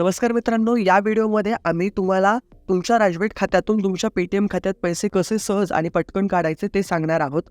नमस्कार मित्रांनो या व्हिडिओमध्ये आम्ही तुम्हाला तुमच्या राजवेट खात्यातून तुमच्या पेटीएम खात्यात पैसे कसे सहज आणि पटकन काढायचे ते सांगणार आहोत.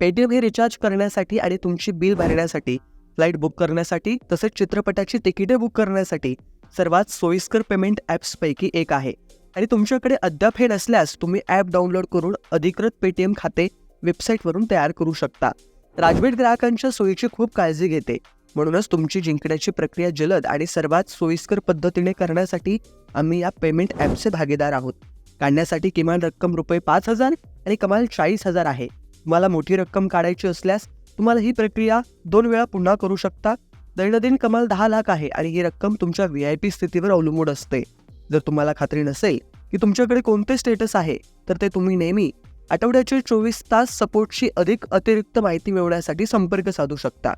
पेटीएम हे रिचार्ज करण्यासाठी आणि तुमची बिल भरण्यासाठी फ्लाईट बुक करण्यासाठी तसेच चित्रपटाची तिकिटे बुक करण्यासाठी सर्वात सोयीस्कर पेमेंट ॲप्सपैकी एक आहे. आणि तुमच्याकडे अद्याप हे नसल्यास तुम्ही ॲप डाउनलोड करून अधिकृत पेटीएम खाते वेबसाईटवरून तयार करू शकता. राजवेट ग्राहकांच्या सोयीची खूप काळजी घेते. म्हणूनच तुमची जिंकण्याची प्रक्रिया जलद आणि सर्वात सोयीस्कर पद्धतीने करण्यासाठी आम्ही या पेमेंट ॲपचे भागीदार आहोत. काढण्यासाठी किमान रक्कम रुपये पाच हजार आणि कमाल चाळीस हजार आहे. तुम्हाला मोठी रक्कम काढायची असल्यास तुम्हाला ही प्रक्रिया दोन वेळा पुन्हा करू शकता. दैनंदिन कमाल दहा लाख आहे आणि ही रक्कम तुमच्या व्ही आय पी स्थितीवर अवलंबून असते. जर तुम्हाला खात्री नसेल की तुमच्याकडे कोणते स्टेटस आहे तर ते तुम्ही नेहमी आठवड्याचे चोवीस तास सपोर्टची अधिक अतिरिक्त माहिती मिळवण्यासाठी संपर्क साधू शकता.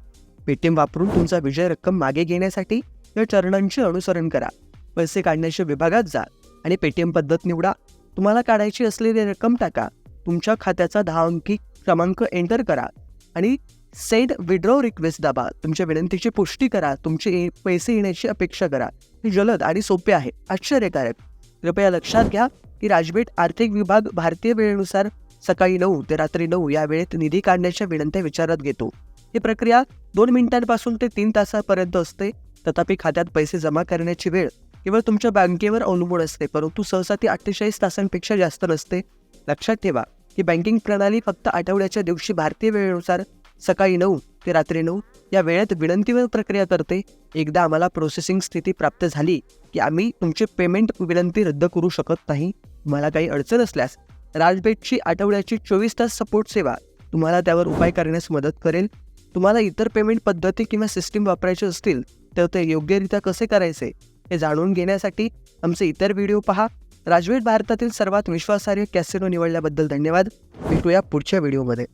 पेटीएम वापरून तुमचा विजय रक्कम मागे घेण्यासाठी या चरणांचे अनुसरण करा. पैसे काढण्याच्या विभागात जा आणि पेटीएम पद्धत निवडा. तुम्हाला काढायची असलेली रक्कम टाका. तुमच्या खात्याचा दहा अंकी क्रमांक एंटर करा आणि सेंड विड्रॉ रिक्वेस्ट दाबा. तुमच्या विनंतीची पुष्टी करा. तुमचे पैसे येण्याची अपेक्षा करा. हे जलद आणि सोपे आहे. आश्चर्यकारक. कृपया लक्षात घ्या की राजबेट आर्थिक विभाग भारतीय वेळेनुसार सकाळी नऊ ते रात्री नऊ या वेळेत निधी काढण्याच्या विनंत्या विचारात घेतो. ही प्रक्रिया दोन मिनिटांपासून ते तीन तासापर्यंत असते. तथापि खात्यात पैसे जमा करण्याची वेळ केवळ तुमच्या बँकेवर अवलंबून असते परंतु सहसा ती अठ्ठेचाळीस तासांपेक्षा जास्त नसते. लक्षात ठेवा की बँकिंग प्रणाली फक्त आठवड्याच्या दिवशी भारतीय वेळेनुसार सकाळी नऊ ते रात्री नऊ या वेळेत विनंतीवर प्रक्रिया करते. एकदा आम्हाला प्रोसेसिंग स्थिती प्राप्त झाली की आम्ही तुमचे पेमेंट विनंती रद्द करू शकत नाही. तुम्हाला काही अडचण असल्यास राजबेटची आठवड्याची चोवीस तास सपोर्ट सेवा तुम्हाला त्यावर उपाय करण्यास मदत करेल. तुम्हाला इतर पेमेंट पद्धती किंवा सिस्टीम वापरायचे असतील तर ते योग्यरित्या कसे करायचे हे जाणून घेण्यासाठी आमचे इतर व्हिडिओ पहा. राजवेट भारतातील सर्वात विश्वासार्ह कॅसिनो निवडल्याबद्दल धन्यवाद. भेटूया पुढच्या व्हिडिओमध्ये